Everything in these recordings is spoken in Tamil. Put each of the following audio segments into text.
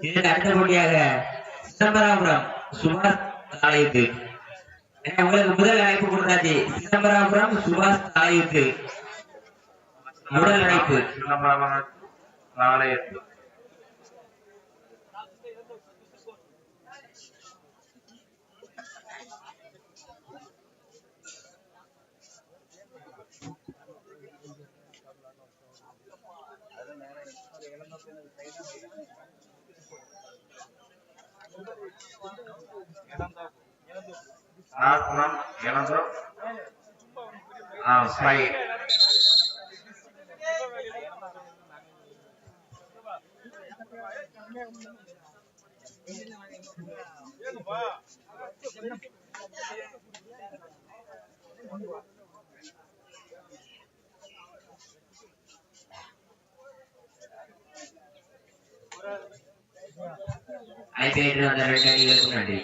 இதற்கு அடுத்தபடியாக சிதம்பராபுரம் சுபாஷ் தாலையுக்கு உங்களுக்கு முதல் அழைப்பு கொடுத்தாச்சு சிதம்பராபுரம் சுபாஷ் தாலையுக்கு முதல் அழைப்பு. சிதம்பராபுரம் நாளை எட்டு நாகபுரம் இளந்தூர் ஆ ஸ்பை அழைப்பு ஏற்று ఐపీఐ రెండు వేసుకున్నాడు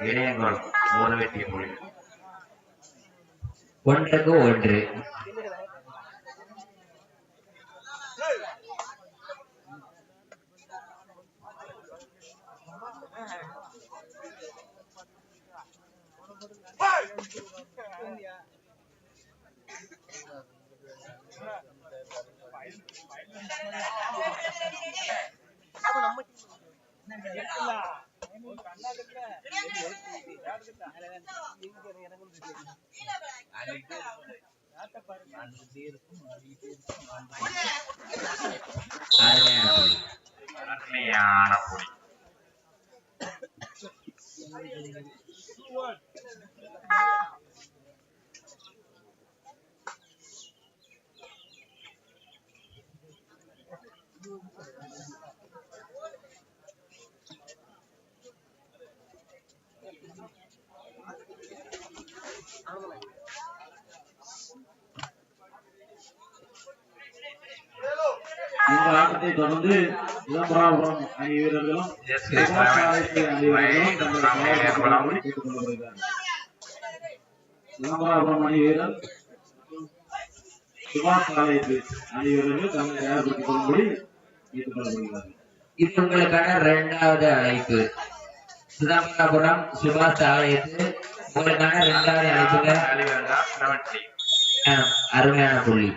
இடையங்கோல் ஒரு வெற்றி புள்ளி ஒன்றுக்கு ஒன்று அருமையான புள்ளி அருமையான புள்ளி இந்த ஆட்டத்தை தொடர்ந்து சிதம்பராபுரம் அணி வீரர்களும். சிவகாசி அணி வீரர் சுபாஷ் ஆலயத்து அணி வீரர்கள் தங்களை தயார்படுத்திக் கொள்ளும்படி கேட்டுக் கொள்ளப்படுகிறார்கள். இது உங்களுக்கான இரண்டாவது அழைப்பு. சிதம்பரபுரம் சுபாஷ் ஆலயத்து உங்களுக்கான இரண்டாவது ஆ, அருமையான புள்ளி.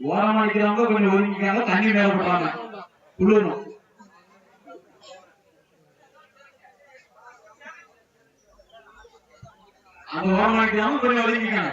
ஓரமா நிக்கிறவங்க கொஞ்சம் ஒதுங்கிக்காங்க தண்ணி மேல போடுறாங்க குளிரும் அந்த ஓரமா நிக்கிறவங்க கொஞ்சம் ஒதுங்கிக்காங்க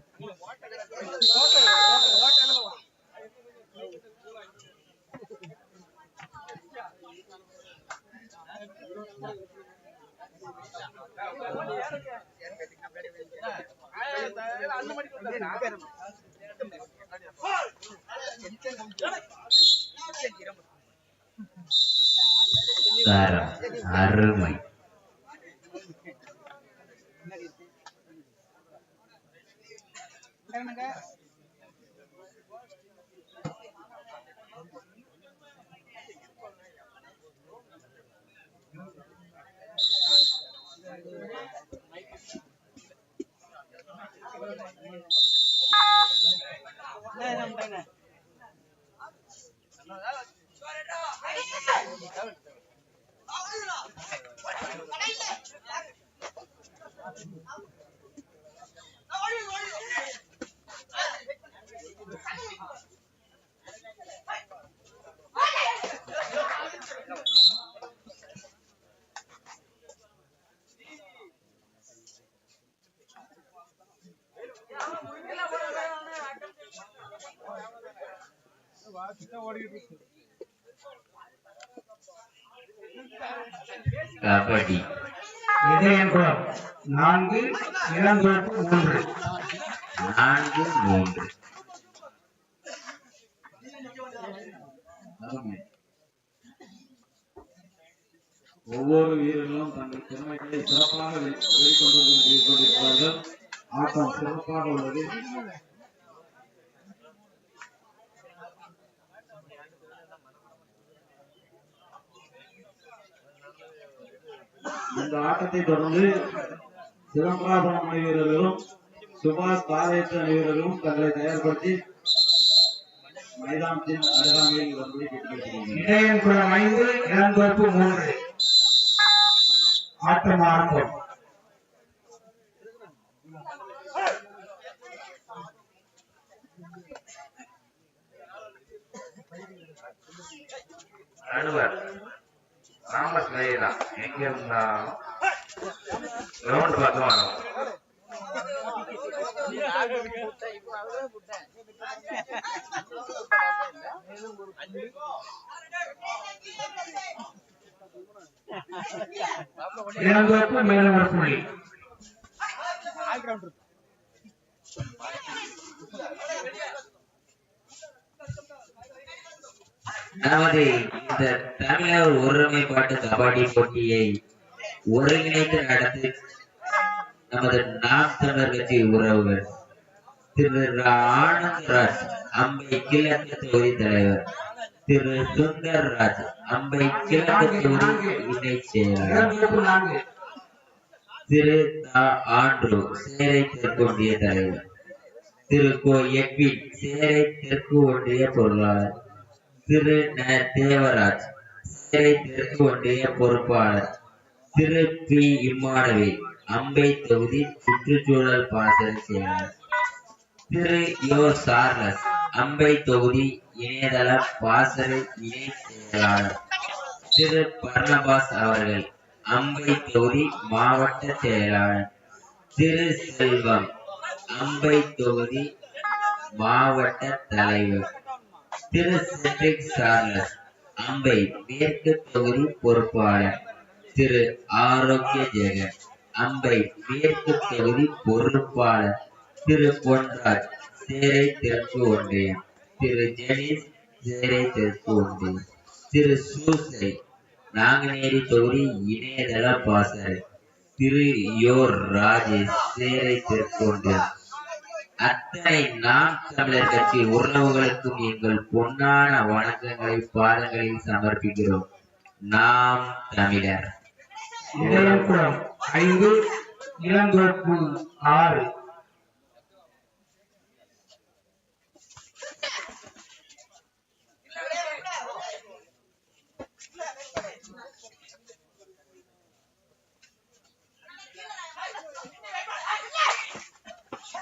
அருமை பார்க்கலாங்க ஐயா தரம் அருமை கபடி. இதயகுளம் நான்கு இளங்கோப்பு மூன்று. நான்கு மூன்று. ஒவ்வொரு வீரர்களும் தங்கள் திறமைகளை சிறப்பாக வெளிக்கொண்டு கொண்டிருக்கிறார்கள் ஆட்டம் சிறப்பாக உள்ளது. இந்த ஆட்டத்தை தொடர்ந்து சிலம்பாசனம் அணி வீரர்களும் சுபாஷ் பாதேற்ற அணி வீரர்களும் தங்களை தயார்படுத்தி மைதானத்தின் அருகாமையில் வரும்படி கேட்டுக்கொள்கிறேன் இடையன்குளம் ஐந்து இளந்தோப்பு மூன்று. ஆட்டம் ஆரம்பம் நடுவர் ராமஸ் தான் எங்க இருந்தாலும் கிரவுண்ட் பார்த்து வரணும் இளந்தோப்பு மேலும் ஒரு புள்ளி நமது இந்த தமிழர் ஒருமைப்பாட்டு கபடி போட்டியை ஒருங்கிணைத்து நடத்தி நமது நாம் தமிழர் கட்சி உறவுகள். திரு ஆனந்த்ராஜ் அம்பை கிழக்கு தொகுதி தலைவர். திரு சுந்தர்ராஜ் அம்பை கிழக்கு தொகுதி இணை செயலாளர். திரு தா. ஆண்ட்ரூ சேரை தெற்கு ஒன்றிய தலைவர். திரு கோ. எட்வின் சேரை தெற்கு ஒன்றிய பொருளாளர். திரு ந. தேவராஜ் சேரை தெற்கு ஒன்றிய பொறுப்பாளர். திரு பி. இம்மானவி அம்பை தொகுதி சுற்றுச்சூழல் பாசன செயலாளர். திரு யோ. சார்லஸ் அம்பை தொகுதி இணையதள பாசறை இணை செயலாளர் திரு பர்ணபாஸ் அவர்கள் அம்பை தொகுதி மாவட்ட செயலாளர் திரு செல்வம் அம்பை தொகுதி மாவட்ட தலைவர் திரு செட்ரிக் சார்லஸ் அம்பை மேற்கு தொகுதி பொறுப்பாளர் திரு ஆரோக்கிய ஜெகன் அம்பை மேற்கு தொகுதி பொறுப்பாளர் திரு பொன்ராஜ் தேரை தெற்கு ஒன்றியம் திரு ஜெனிஸ் தேரை தெற்கு ஒன்றியம் திரு சூசை நாங்குநேரி தொகுதி இணையதள பாசறை. திரு யோர் ராஜேஷ் தேரை தெற்கு ஒன்றியம் அத்தனை நாம் தமிழர் கட்சி உறவுகளுக்கும் எங்கள் பொன்னான வணக்கங்களை பாதங்களில் சமர்ப்பிக்கிறோம். நாம் தமிழர். இடையன்குளம் ஐந்து இளங்கோப்பு ஆறு.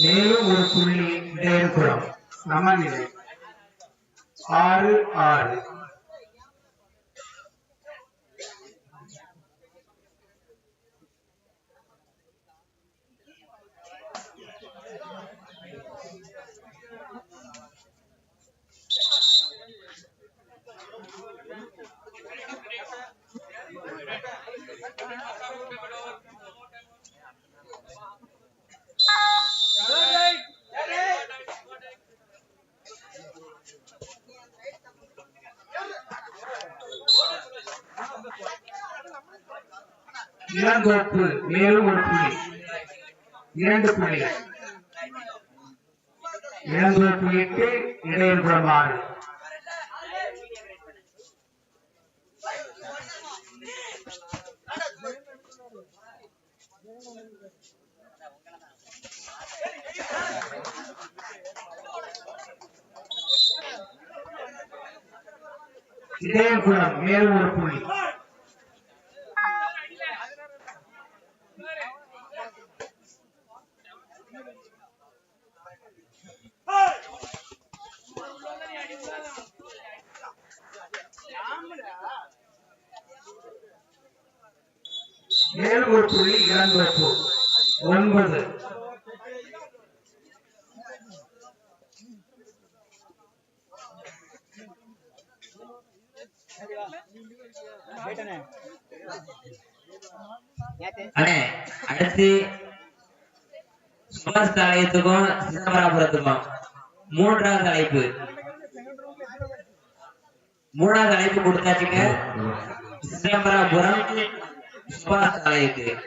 மேலும் ஒரு புள்ளி இடையகுளம் சமநிலை ஆறு ஆறு இளங்கோப்பு மேலும் ஒரு புள்ளி. இரண்டு புள்ளி. இளங்கோப்பு எட்டு இடையகுளம் ஆறு இதயகுளம் மேலும் ஒரு புள்ளி மேலும் ஒரு புள்ளி இளங்கோப்பு ஒன்பது அண்ணே அடுத்து சுபாஷ் ஆலயத்துக்கும் சிதம்பராபுரத்துக்கும். மூன்றாவது அழைப்பு. மூணாவது அழைப்பு கொடுத்தாச்சுங்க. சிதம்பராபுரம் சுபாஷ் தாலயத்து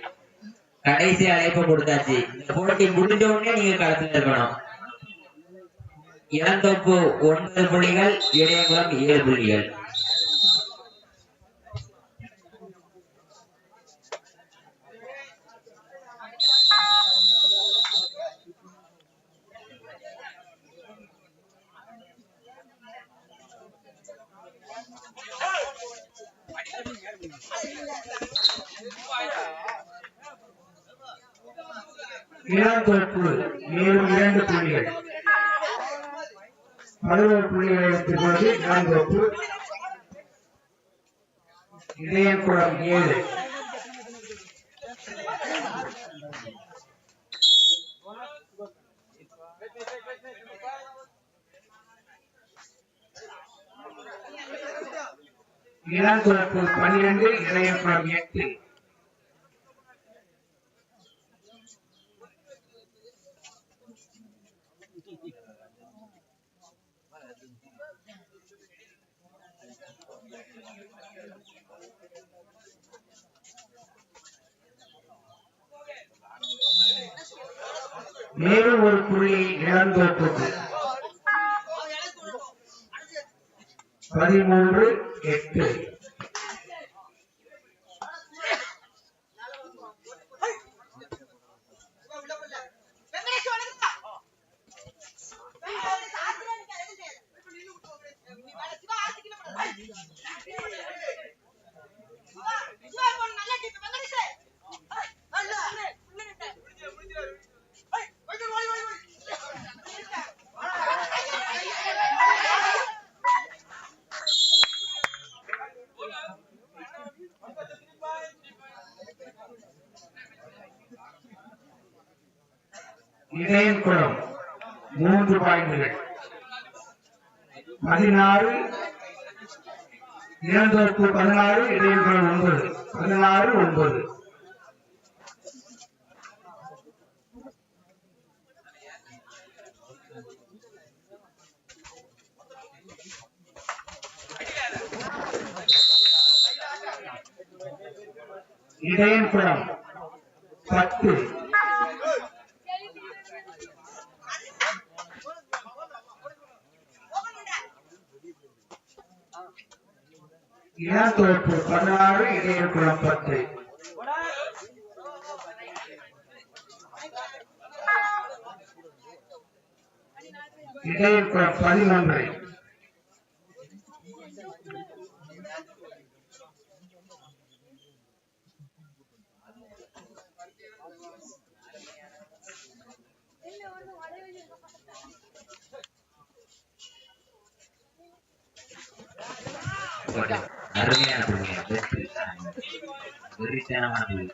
கடைசி அழைப்பு கொடுத்தாச்சு. இந்த போட்டி முடிஞ்ச உடனே நீங்க களத்துல இருக்கணும். இளந்தோப்பு ஒன்பது புள்ளிகள் இடையங்குளம் ஏழு புள்ளிகள். இளந்தோப்பு மேலும் இரண்டு புள்ளிகள். பதினோரு புள்ளிகளை எடுத்துக்கொண்டு இளந்தோப்பு இதயக்குளம் ஏழு. இளந்தோப்பு பன்னிரண்டு இதயக்குளம் எட்டு. மேலும் ஒரு புள்ளி இளந்தோப்புக்கு பதிமூன்று எட்டு. இடையன்குளம் மூன்று பாயிண்டுகள். பதினாறு இளந்தோப்பு பதினாறு இடையன்குளம் ஒன்பது. பதினாறு ஒன்பது. இடையன்குளம் பத்து. இளந்தோப்பு பதினாறு இடையன்குளம் பத்து இடையன்குளம் பதினொன்று போட்டு. அருமையான புள்ளி பெஸ்ட் வெறித்தனமான புள்ளி.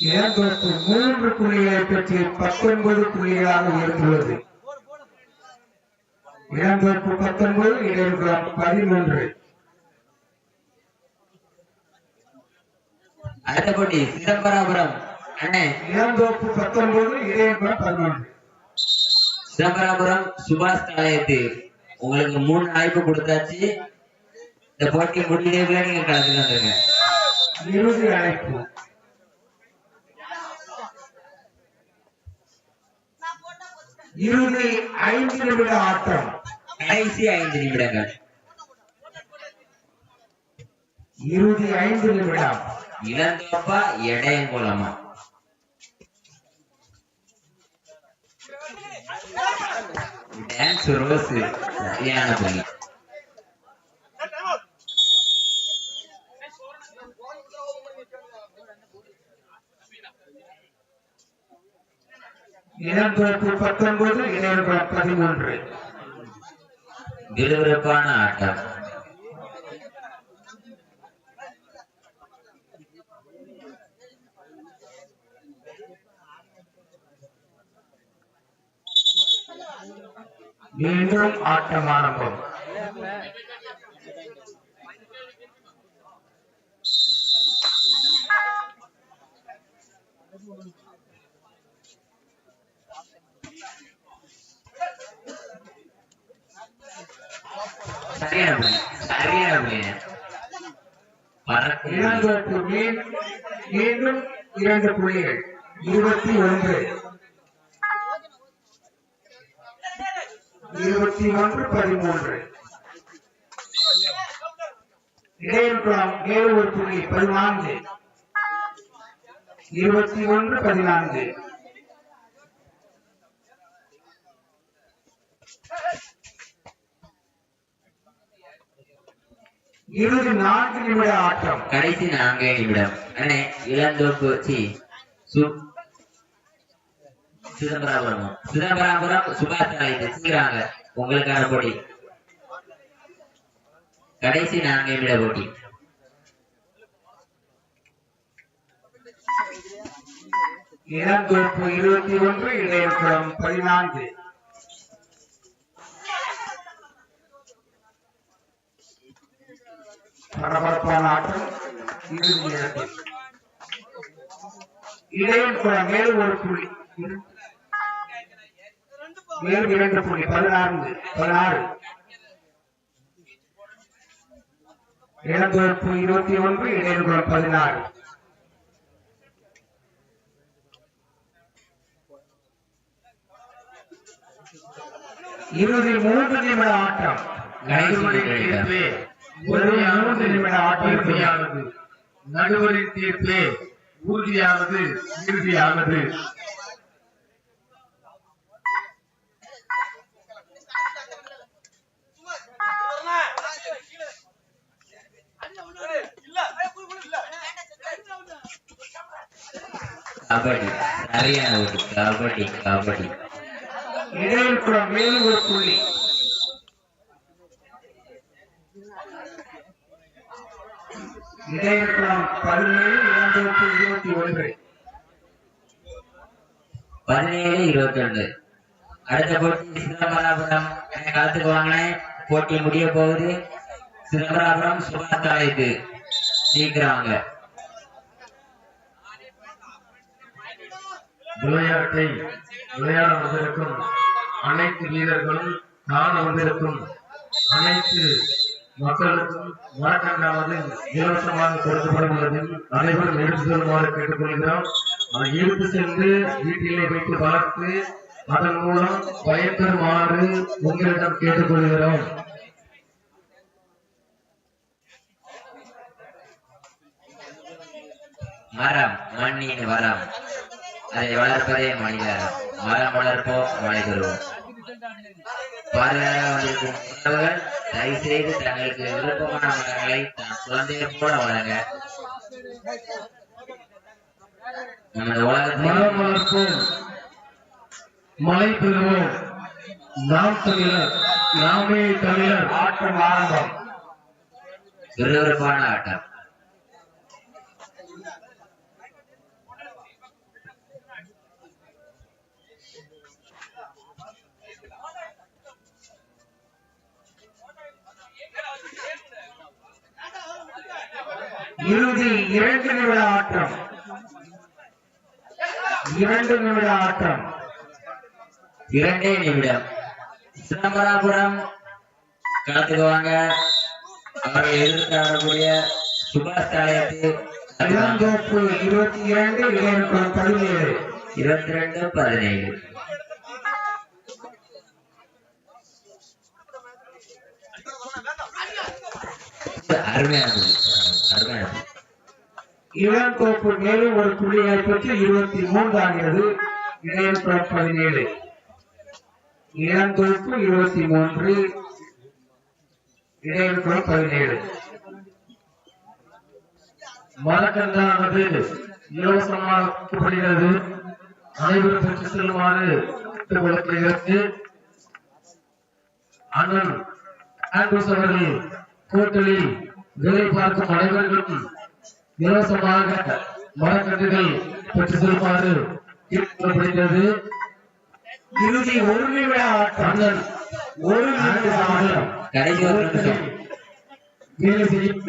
இளந்தோப்பு மூன்று புள்ளிகளை பெற்று பத்தொன்பது புள்ளிகளாக உயர்ந்துள்ளது. இளந்தோப்பு பத்தொன்பது இடையன்குளம் பதினொன்று. அடுத்த போட்டி சிதம்பராபுரம். அண்ணே. இளந்தோப்பு பத்தொன்பது இடையன்குளம் பதினொன்று. சிதம்பராபுரம் சுபாஷ் தாலயத்து உங்களுக்கு மூணு அழைப்பு கொடுத்தாச்சு. இந்த போட்டி முடிஞ்சதுக்குள்ள நீங்க கலந்துட்டு வந்துருங்க இறுதி அழைப்பு. இறுதி ஐந்து நிமிட ஆட்டம். கடைசி ஐந்து நிமிடங்கள். இறுதி ஐந்து நிமிடம். இளந்தோப்பா எடையங்குளமா டான்ஸ் ரோஸ் சரியான புள்ளி இளந்தோப்பு பத்தொன்பது இடையன்குளம் பதிமூன்று விறுவிறுப்பான ஆட்டம். மீண்டும் ஆட்டம் ஆரம்பம். சரியான சரியான மீண்டும் இரண்டு புள்ளிகள். இருபத்தி ஒன்று. இருபத்தி ஒன்று பதிமூன்று. இடையன்குளம் ஏழு ஒரு புள்ளி பதினான்கு இருபத்தி ஒன்று பதினான்கு. இருபது நான்கு நிமிட ஆட்டம். கடைசி நான்கே நிமிடம். இளந்தோப்பு சி சிதம்பராபுரம். சிதம்பராபுரம் சுபாஷ் ஆலயத்தை உங்களுக்கான போட்டி. கடைசி நான்கு நிமிட போட்டி இளந்தோப்பு இருபத்தி ஒன்று இளையகுளம் பதினான்கு. பரபரப்பான ஆட்டம் இறுதி நேரத்தில். மேல் ஒரு புள்ளி. மேலும் இரண்டு புள்ளி பதினான்கு பதினாறு. இளந்தோப்பு இருபத்தி ஒன்று இடையன்குளம் பதினாறு. இறுதி மூன்று நிமிட ஆட்டம். மூன்று நிமிட ஆட்டம் இறுதியானது. நடுவரின் தீர்ப்பே. உறுதியானது இறுதியானது. கபடி சரியான ஒரு கபடி கபடி. மேலும் ஒரு புள்ளி. பதினேழு இருபத்தி ஒன்று. பதினேழு இருபத்தி ஒன்று அடுத்த போட்டி சிதம்பராபுரம். அஹ், களத்துக்கு வாங்கினேன் போட்டி முடிய போகுது. சிதம்பராபுரம் சுபாஷ் தலைக்கு. சீக்கிரம் வாங்க. விளையாட்டை விளையாட வந்திருக்கும் அனைத்து வீரர்களும் காண வந்திருக்கும். அனைத்து மக்களுக்கும் வணக்கங்காவது இலவசமாக கொடுக்கப்படுகிறது. அனைவரும் எடுத்து செல்லுமாறு கேட்டுக்கொள்கிறோம். அதை எடுத்து சென்று வீட்டிலே வைத்து வளர்த்து அதன் மூலம் பயன்பெறுமாறு உங்களிடம் கேட்டுக்கொள்கிறோம். மரம் மண்ணின் வரம். அதை வளர்ப்பதே மனிதர். மரம் வளர்ப்போம் மழை பெறுவோம். பார்வையாக வந்திருக்கும் உறவுகள் தயவு செய்து தங்களுக்கு விருப்பமான மரங்களை தன் குழந்தையை போல வளங்க நமது மரம் வளர்ப்போம் மழை பெறுவோம். நாம் தமிழர் நாமே தமிழர். ஆட்டம் ஆரம்பம். விறுவிறுப்பான ஆட்டம். இறுதி இரண்டு நிமிட ஆட்டம். இரண்டு நிமிட ஆட்டம். இரண்டே நிமிடம். சிதம்பராபுரம் களத்துக்கு வாங்க. அவர்கள் எதிர்த்து ஆடக்கூடிய சுபாஷ் தாலயத்து இளந்தோப்பு இருபத்தி இரண்டு பதினேழு. இருபத்தி ரெண்டு பதினேழு. அருமையானது அருமையானது இளந்தோப்பு மேலும் ஒரு புள்ளியை பெற்று இருபத்தி மூன்று ஆகிறது. இளைஞர்கள் பதினேழு. இளந்தோப்பு இருபத்தி மூன்று. இளைஞர்கள் பதினேழு. மரக்கன்றானது இலவசமாக அனைவரும் பெற்று செல்லுமாறு கேட்டுக்கொள்ளப்படுகிறது அண்ணன் ஆண்ட்ரூஸ் அவர்கள் கோட்டலில் வேலை பார்க்கும் அனைவருக்கும் இலவசமாக மரக்கன்றுகள் பெற்று செல்லுமாறு கேட்டுக்கொள்ளப்படுகிறது இறுதி ஒரு நிமிட ஆட்டம். ஒரு வேலை செய்யும்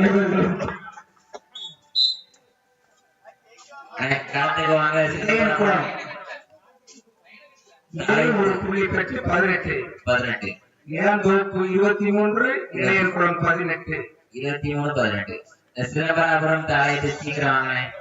பதினெட்டு. பதினெட்டு. இளந்தோப்பு இருபத்தி மூன்று இளையகுளம் பதினெட்டு. இருபத்தி மூணு பதினெட்டு சிதம்பராபுரம் தாலயத்து சீக்கிரம் வாங்கினேன்